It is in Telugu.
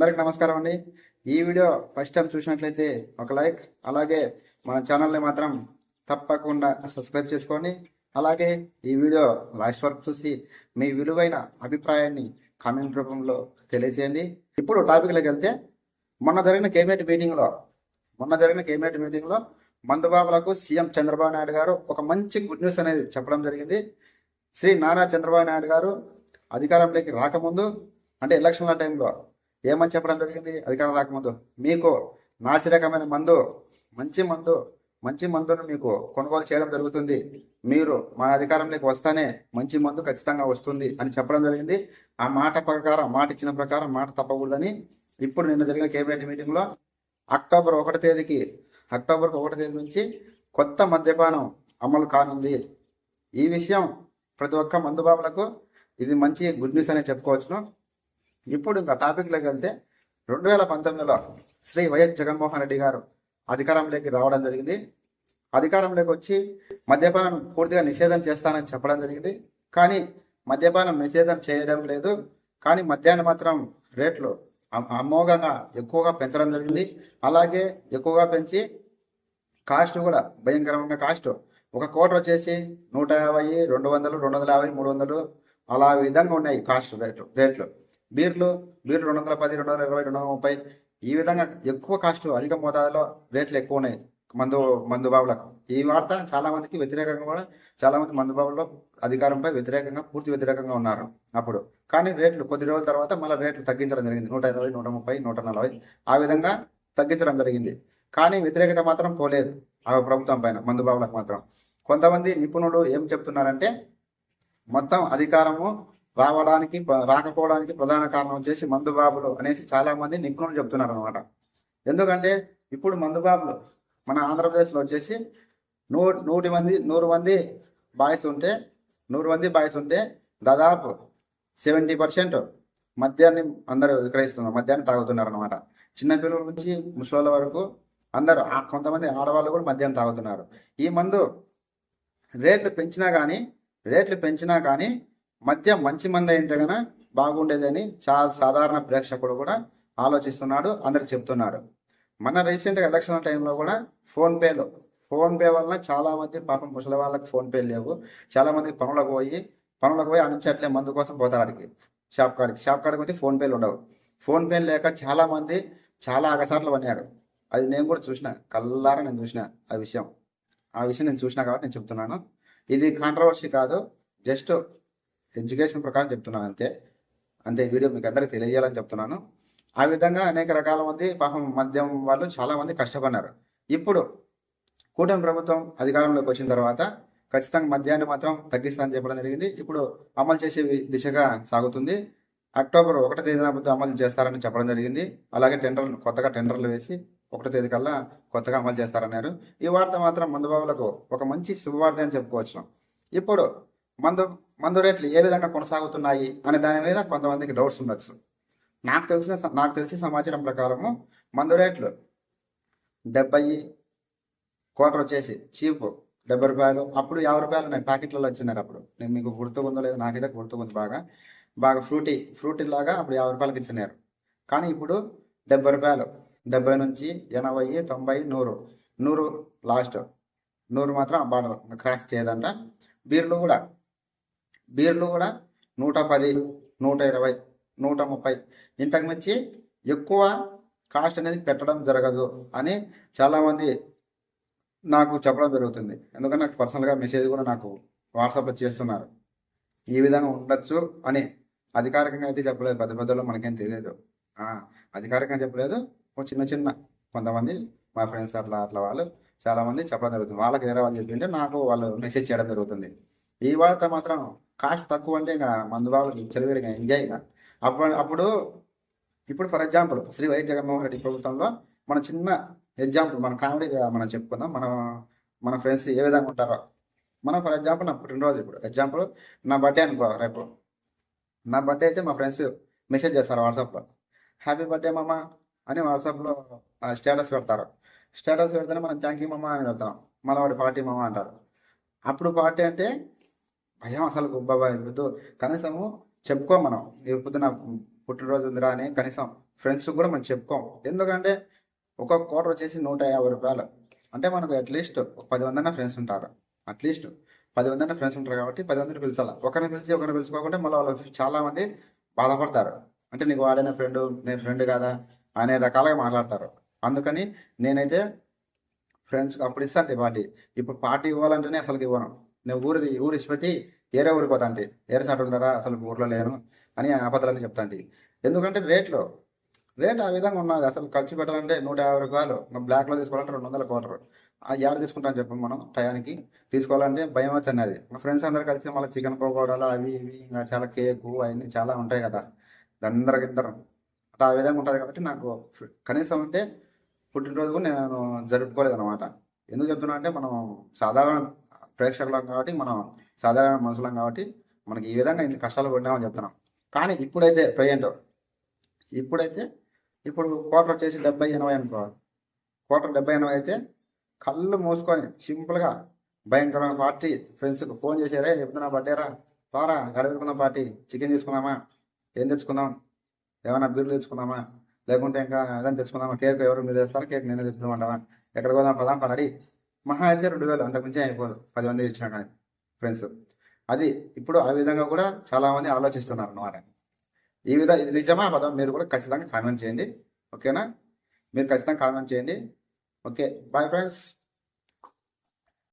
అందరికి నమస్కారం అండి. ఈ వీడియో ఫస్ట్ టైం చూసినట్లయితే ఒక లైక్ అలాగే మన ఛానల్ని మాత్రం తప్పకుండా సబ్స్క్రైబ్ చేసుకోండి అలాగే ఈ వీడియో లాస్ట్ వరకు చూసి మీ విలువైన అభిప్రాయాన్ని కామెంట్ రూపంలో తెలియజేయండి. ఇప్పుడు టాపిక్లోకి వెళ్తే మొన్న జరిగిన కేబినెట్ మీటింగ్లో మొన్న జరిగిన కేబినెట్ మీటింగ్లో మందుబాబులకు సీఎం చంద్రబాబు నాయుడు గారు ఒక మంచి గుడ్ న్యూస్ అనేది చెప్పడం జరిగింది. శ్రీ నారా చంద్రబాబు నాయుడు గారు అధికారంలోకి రాకముందు అంటే ఎలక్షన్ల టైంలో ఏమని చెప్పడం జరిగింది? అధికారం రాకముందు. మీకు నాసిరకమైన మందు మంచి మందు మంచి మందును మీకు కొనుగోలు చేయడం జరుగుతుంది. మీరు మా అధికారంలోకి వస్తానే మంచి మందు ఖచ్చితంగా వస్తుంది అని చెప్పడం జరిగింది. ఆ మాట ప్రకారం మాట ఇచ్చిన ప్రకారం మాట తప్పకూడదని ఇప్పుడు నిన్న జరిగిన కేబినెట్ మీటింగ్లో అక్టోబర్ ఒకటి తేదీకి అక్టోబర్ ఒకటి తేదీ నుంచి కొత్త మద్యపానం అమలు కానుంది. ఈ విషయం ప్రతి ఒక్క మందుబాబులకు ఇది మంచి గుడ్ న్యూస్ అనే చెప్పుకోవచ్చును. ఇప్పుడు ఇంకా టాపిక్లోకి వెళ్తే రెండు వేల పంతొమ్మిదిలో శ్రీ వైఎస్ జగన్మోహన్ రెడ్డి గారు అధికారంలోకి రావడం జరిగింది. అధికారంలోకి వచ్చి మద్యపానం పూర్తిగా నిషేధం చేస్తానని చెప్పడం జరిగింది. కానీ మద్యపానం నిషేధం చేయడం లేదు. కానీ మద్యాన్ని మాత్రం రేట్లు అమోఘంగా ఎక్కువగా పెంచడం జరిగింది. అలాగే ఎక్కువగా పెంచి కాస్ట్ కూడా భయంకరంగా కాస్ట్. ఒక కోట వచ్చేసి నూట యాభై రెండు వందలు రెండు వందల యాభై మూడు వందలు అలా విధంగా ఉన్నాయి కాస్ట్ రేట్లు రేట్లు. బీర్లు బీర్లు రెండు వందల పది రెండు వందల ఇరవై రెండు వందల ముప్పై ఈ విధంగా ఎక్కువ కాస్ట్ అధిక మోతాదులో రేట్లు ఎక్కువ ఉన్నాయి మందు మందు బాబులకు ఈ వార్త చాలా మందికి వ్యతిరేకంగా కూడా చాలా మంది మందు బాబుల్లో అధికారంపై వ్యతిరేకంగా పూర్తి వ్యతిరేకంగా ఉన్నారు అప్పుడు. కానీ రేట్లు కొద్ది రోజుల తర్వాత మళ్ళీ రేట్లు తగ్గించడం జరిగింది. నూట ఇరవై నూట ముప్పై నూట నలభై. ఆ విధంగా తగ్గించడం జరిగింది. కానీ వ్యతిరేకత మాత్రం పోలేదు ఆ ప్రభుత్వం పైన మందు బాబులకు మాత్రం. కొంతమంది నిపుణులు ఏం చెప్తున్నారంటే మొత్తం అధికారము రావడానికి రాకపోవడానికి ప్రధాన కారణం వచ్చేసి మందు బాబులు అనేసి చాలా మంది నిపుణులు చెప్తున్నారు అనమాట ఎందుకంటే ఇప్పుడు మందుబాబులు మన ఆంధ్రప్రదేశ్లో వచ్చేసి నూ నూటి మంది నూరు మంది బాయ్స్ ఉంటే నూరు మంది బాయ్స్ ఉంటే దాదాపు సెవెంటీ పర్సెంట్ మద్యాన్ని అందరూ విక్రయిస్తున్నారు మద్యాన్ని తాగుతున్నారు అనమాట చిన్నపిల్లల నుంచి ముసలోళ్ళ వరకు అందరూ కొంతమంది ఆడవాళ్ళు కూడా మద్యం తాగుతున్నారు. ఈ మందు రేట్లు పెంచినా కానీ రేట్లు పెంచినా కానీ మద్యం మంచి మంది అయితే కనుక బాగుండేదని చాలా సాధారణ ప్రేక్షకుడు కూడా ఆలోచిస్తున్నాడు అందరు చెప్తున్నాడు. మన రీసెంట్గా ఎలక్షన్ టైంలో కూడా ఫోన్పేలో ఫోన్పే వలన చాలా మంది పాపం ముసలి వాళ్ళకి ఫోన్పే లేవు. చాలా మంది పనులకు పోయి పనులకు పోయి అనుంచట్లే మందు కోసం పోతారు అడిగి షాప్ కాడికి. షాప్ కాడికి పోతే ఫోన్పేలు ఉండవు. ఫోన్పే లేక చాలా మంది చాలా అగసాట్లు పడినారు. అది నేను కూడా చూసిన కల్లారా నేను చూసిన ఆ విషయం. ఆ విషయం నేను చూసినా కాబట్టి నేను చెప్తున్నాను. ఇది కాంట్రవర్సీ కాదు జస్ట్ ఎడ్యుకేషన్ ప్రకారం చెప్తున్నాను అంతే. అంతే వీడియో మీకు అందరికీ తెలియజేయాలని చెప్తున్నాను. ఆ విధంగా అనేక రకాల మంది పాపం మద్యం వాళ్ళు చాలామంది కష్టపడినారు. ఇప్పుడు కూటమి ప్రభుత్వం అధికారంలోకి వచ్చిన తర్వాత ఖచ్చితంగా మద్యాన్ని మాత్రం తగ్గిస్తానని చెప్పడం జరిగింది. ఇప్పుడు అమలు చేసే దిశగా సాగుతుంది. అక్టోబర్ ఒకటో తేదీన ముందు అమలు చేస్తారని చెప్పడం జరిగింది. అలాగే టెండర్లు కొత్తగా టెండర్లు వేసి ఒకటో తేదీ కల్లా కొత్తగా అమలు చేస్తారన్నారు. ఈ వార్త మాత్రం మందుబాబులకు ఒక మంచి శుభవార్త అని చెప్పుకోవచ్చు. ఇప్పుడు మందు మందు రేట్లు ఏ విధంగా కొనసాగుతున్నాయి అనే దాని మీద కొంతమందికి డౌట్స్ ఉండొచ్చు. నాకు తెలిసిన నాకు తెలిసిన సమాచారం ప్రకారము మందు రేట్లు డెబ్బై క్వార్టర్ వచ్చేసి చీప్ డెబ్బై రూపాయలు. అప్పుడు యాభై రూపాయలు ఉన్నాయి. ప్యాకెట్లలో వచ్చినారు అప్పుడు. నేను మీకు గుర్తుకుందో లేదో నాకైతే గుర్తుకుంది బాగా. బాగా ఫ్రూటీ ఫ్రూటీ లాగా అప్పుడు యాభై రూపాయలకి ఇచ్చినారు. కానీ ఇప్పుడు డెబ్బై రూపాయలు. డెబ్బై నుంచి ఎనభై తొంభై నూరు. నూరు లాస్ట్. నూరు మాత్రం బార్డర్ క్రాక్ చేయదంట. బీర్లు కూడా బీర్లు కూడా నూట పది నూట ఇరవై నూట ముప్పై. ఇంతకు మించి ఎక్కువ కాస్ట్ అనేది పెట్టడం జరగదు అని చాలామంది నాకు చెప్పడం జరుగుతుంది. ఎందుకంటే నాకు పర్సనల్గా మెసేజ్ కూడా నాకు వాట్సాప్లో చేస్తున్నారు. ఈ విధంగా ఉండొచ్చు అని. అధికారికంగా అయితే చెప్పలేదు. పెద్ద పెద్దలో మనకేం తెలియదు. అధికారికంగా చెప్పలేదు. చిన్న చిన్న కొంతమంది మా ఫ్రెండ్స్ అట్లా అట్లా వాళ్ళు చాలామంది చెప్పడం జరుగుతుంది. వాళ్ళకి వేరే వాళ్ళు చెప్పింటే నాకు వాళ్ళు మెసేజ్ చేయడం జరుగుతుంది. ఈ వాళ్ళతో మాత్రం కాస్ట్ తక్కువ అంటే ఇంకా మందు బాబులకి చెలవిడిగా ఎంజాయ్ అప్పుడు అప్పుడు ఇప్పుడు for example Shri YS Jaganmohan Reddy ప్రభుత్వంలో మన చిన్న ఎగ్జాంపుల్ మన కామెడీగా మనం చెప్పుకుందాం. మనం మన ఫ్రెండ్స్ ఏ విధంగా ఉంటారో. మనం ఫర్ ఎగ్జాంపుల్ నా పుట్టినరోజు ఇప్పుడు. ఎగ్జాంపుల్ నా బర్త్డే అనుకో రేపు. నా బర్త్డే అయితే మా ఫ్రెండ్స్ మెసేజ్ చేస్తారు వాట్సాప్లో హ్యాపీ బర్త్డే మామ అని వాట్సాప్లో స్టేటస్ పెడతారు. స్టేటస్ పెడితేనే మనం థ్యాంక్ యూ మామ అని పెడతాం. మన వాడి పార్టీ మామ అంటారు. అప్పుడు పార్టీ అంటే భయం అసలు బాబాయ్ కనీసము చెప్పుకో మనం. ఈ పొద్దున పుట్టినరోజు ఉందిరా అని కనీసం ఫ్రెండ్స్ కూడా మనం చెప్పుకోం. ఎందుకంటే ఒక క్వార్టర్ వచ్చేసి నూట యాభై రూపాయలు. అంటే మనకు అట్లీస్ట్ పది వందల ఫ్రెండ్స్ ఉంటారు. అట్లీస్ట్ పది వందల ఫ్రెండ్స్ ఉంటారు కాబట్టి పది వందలు పిలిచాలి ఒకరిని పిలిచి ఒకరిని పిలుచుకోకుంటే మళ్ళీ వాళ్ళు చాలా మంది బాధపడతారు. అంటే నీకు వాడైన ఫ్రెండ్ నేను ఫ్రెండ్ కాదా అనే రకాలుగా మాట్లాడతారు. అందుకని నేనైతే ఫ్రెండ్స్ అప్పుడు ఇస్తాను పార్టీ ఇప్పుడు పార్టీ ఇవ్వాలంటేనే అసలు ఇవ్వను. నేను ఊరి ఊరి ఇచ్చిపెట్టి ఏరే ఊరికి పోతాంటి ఏరే చాట చాటు ఉండరా? అసలు ఊర్లో లేను అని ఆపదలని చెప్తాంటి ఎందుకంటే రేట్లు రేట్ ఆ విధంగా ఉన్నది. అసలు ఖర్చు పెట్టాలంటే నూట యాభై రూపాయలు బ్లాక్లో తీసుకోవాలంటే రెండు వందల కోటరు ఆ ఏడ తీసుకుంటాను చెప్పండి మనం టయానికి. తీసుకోవాలంటే భయం వచ్చింది అది. మా ఫ్రెండ్స్ అందరు కలిసి మళ్ళీ చికెన్ పకోడాలు అవి ఇవి ఇంకా చాలా కేకు అవన్నీ చాలా ఉంటాయి కదా. అందరికి ఇద్దరు. అట్లా ఆ విధంగా ఉంటుంది కాబట్టి నాకు కనీసం అంటే పుట్టినరోజు కూడా నేను జరుపుకోలేదు అనమాట ఎందుకు చెప్తున్నా అంటే మనం సాధారణ ప్రేక్షకులం కాబట్టి మనం సాధారణ మనుషులం కాబట్టి మనకి ఈ విధంగా ఇన్ని కష్టాలు పడినామని చెప్తున్నాం. కానీ ఇప్పుడైతే ప్రజెంట్ ఇప్పుడైతే ఇప్పుడు కోటర్ వచ్చేసి డెబ్బై ఎనభై అనుకో కోటర్ డెబ్బై ఎనభై అయితే కళ్ళు మూసుకొని సింపుల్గా భయంకరమైన పార్టీ ఫ్రెండ్స్కి ఫోన్ చేసారా చెప్తున్నా పట్టారా రారా గడపెట్టుకున్న పార్టీ చికెన్ తీసుకుందామా ఏం తెచ్చుకుందాం ఏమైనా బీర్లు తెచ్చుకుందామా లేకుంటే ఇంకా ఏదైనా తెచ్చుకుందామా కేక్ ఎవరు మీరు తెస్తారు కేక్ నేనే తెచ్చుకుందామంటావా ఎక్కడికి పోదాం పదాం పనడి మహా అయితే రెండు వేలు అంతకుమించి అయిపోదు పది మంది ఇచ్చినా కానీ ఫ్రెండ్స్. అది ఇప్పుడు ఆ విధంగా కూడా చాలామంది ఆలోచిస్తున్నారు అన్నమాట. ఈ విధంగా ఇది నిజమా పదం? మీరు కూడా ఖచ్చితంగా కామెంట్ చేయండి. ఓకేనా? మీరు ఖచ్చితంగా కామెంట్ చేయండి. ఓకే. Bye friends.